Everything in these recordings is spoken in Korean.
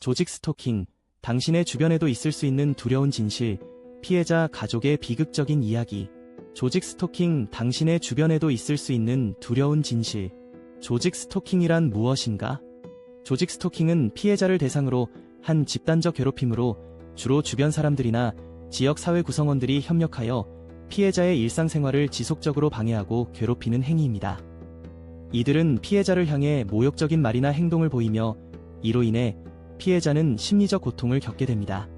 조직 스토킹, 당신의 주변에도 있을 수 있는 두려운 진실, 피해자 가족의 비극적인 이야기. 조직 스토킹, 당신의 주변에도 있을 수 있는 두려운 진실. 조직 스토킹이란 무엇인가? 조직 스토킹은 피해자를 대상으로 한 집단적 괴롭힘으로 주로 주변 사람들이나 지역 사회 구성원들이 협력하여 피해자의 일상생활을 지속적으로 방해하고 괴롭히는 행위입니다. 이들은 피해자를 향해 모욕적인 말이나 행동을 보이며 이로 인해 피해자는 심리적 고통을 겪게 됩니다.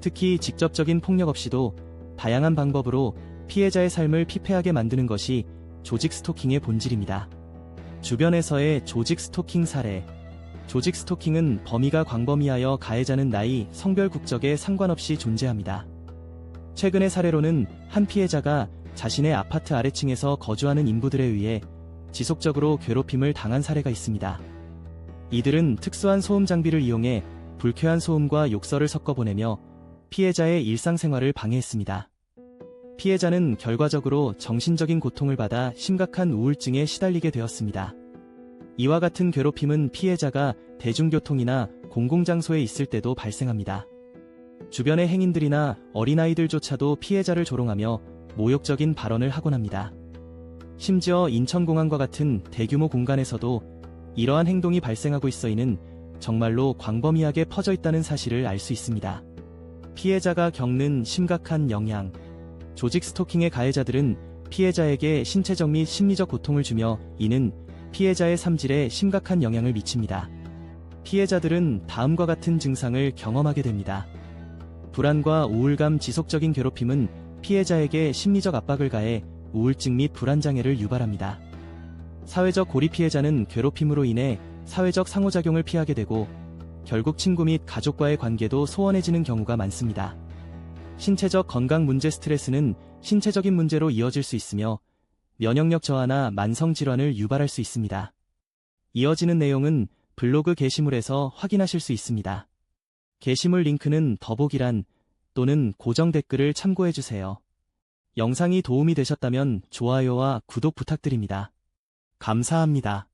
특히 직접적인 폭력 없이도 다양한 방법으로 피해자의 삶을 피폐하게 만드는 것이 조직 스토킹의 본질입니다. 주변에서의 조직 스토킹 사례 조직 스토킹은 범위가 광범위하여 가해자는 나이, 성별 국적에 상관없이 존재합니다. 최근의 사례로는 한 피해자가 자신의 아파트 아래층에서 거주하는 인부들에 의해 지속적으로 괴롭힘을 당한 사례가 있습니다. 이들은 특수한 소음 장비를 이용해 불쾌한 소음과 욕설을 섞어 보내며 피해자의 일상생활을 방해했습니다. 피해자는 결과적으로 정신적인 고통을 받아 심각한 우울증에 시달리게 되었습니다. 이와 같은 괴롭힘은 피해자가 대중교통이나 공공장소에 있을 때도 발생합니다. 주변의 행인들이나 어린아이들조차도 피해자를 조롱하며 모욕적인 발언을 하곤 합니다. 심지어 인천공항과 같은 대규모 공간에서도 이러한 행동이 발생하고 있어 이는 정말로 광범위하게 퍼져 있다는 사실을 알 수 있습니다. 피해자가 겪는 심각한 영향. 조직 스토킹의 가해자들은 피해자에게 신체적 및 심리적 고통을 주며 이는 피해자의 삶질에 심각한 영향을 미칩니다. 피해자들은 다음과 같은 증상을 경험하게 됩니다. 불안과 우울감 지속적인 괴롭힘은 피해자에게 심리적 압박을 가해 우울증 및 불안장애를 유발합니다. 사회적 고립 피해자는 괴롭힘으로 인해 사회적 상호작용을 피하게 되고 결국 친구 및 가족과의 관계도 소원해지는 경우가 많습니다. 신체적 건강 문제 스트레스는 신체적인 문제로 이어질 수 있으며 면역력 저하나 만성 질환을 유발할 수 있습니다. 이어지는 내용은 블로그 게시물에서 확인하실 수 있습니다. 게시물 링크는 더보기란 또는 고정 댓글을 참고해주세요. 영상이 도움이 되셨다면 좋아요와 구독 부탁드립니다. 감사합니다.